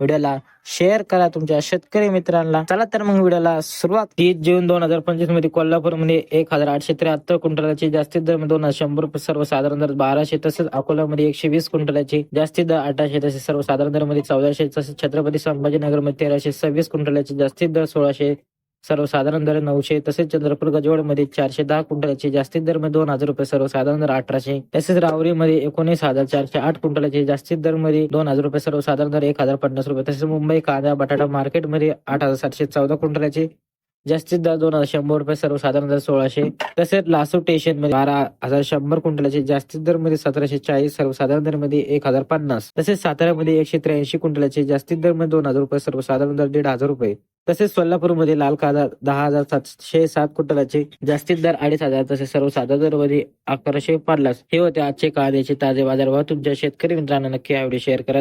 व्हिडिओला शेअर करा तुमच्या शेतकरी मित्रांना. चला तर मग व्हिडिओला सुरुवात तीस जून दोन हजार पंचवीसमध्ये कोल्हापूरमध्ये एक हजार आठशे त्र्याहत्तर क्विंटलाची जास्तीत दर दोन हजार शंभर रुपये सर्वसाधारण दर बाराशे तसेच अकोल्यामध्ये एकशे वीस क्विंटलाची जास्तीत दर अठराशे तसेच सर्वसाधारण दरमध्ये चौदाशे तसेच छत्रपती संभाजीनगरमध्ये तेराशे सव्वीस क्विंटलाची जास्तीत दर सोळाशे सर्वसाधारण दर नऊशे तसेच चंद्रपूर गजवडमध्ये चारशे दहा क्विंटलाची जास्तीत दरमध्ये दोन हजार रुपये सर्वसाधारण दर अठराशे. तसेच रावरीमध्ये एकोणीस हजार चारशे आठ कुंटलाचे जास्तीत दरमध्ये दोन हजार रुपये सर्वसाधारण दर एक हजार पन्नास रुपये. तसेच मुंबई कांदा बटाटा मार्केटमध्ये आठ हजार सातशे चौदा कुंटलाचे जास्तीत दर दोन हजार शंभर रुपये सर्वसाधारण दर सोळाशे. तसेच लासू स्टेशनमध्ये बारा हजार शंभर क्विंटलाची जास्तीत दरमध्ये सतराशे चाळीस सर्वसाधारण दरमध्ये एक हजार पन्नास. तसेच साताऱ्यामध्ये एकशे त्र्याऐंशी क्विंटलाची जास्तीत दरमध्ये दोन हजार रुपये सर्वसाधारण दर दीड हजार रुपये. तसेच सोलापूरमध्ये लाल कांदा दहा हजार सातशे सात क्विंटलाचे जास्तीत दर अडीच हजार तसेच सर्वसाधारण दरमध्ये अकराशे पन्नास. हे होते आजचे कांद्याचे ताजे बाजार. भाव तुमच्या शेतकरी मित्रांना नक्की आवडी शेअर करा.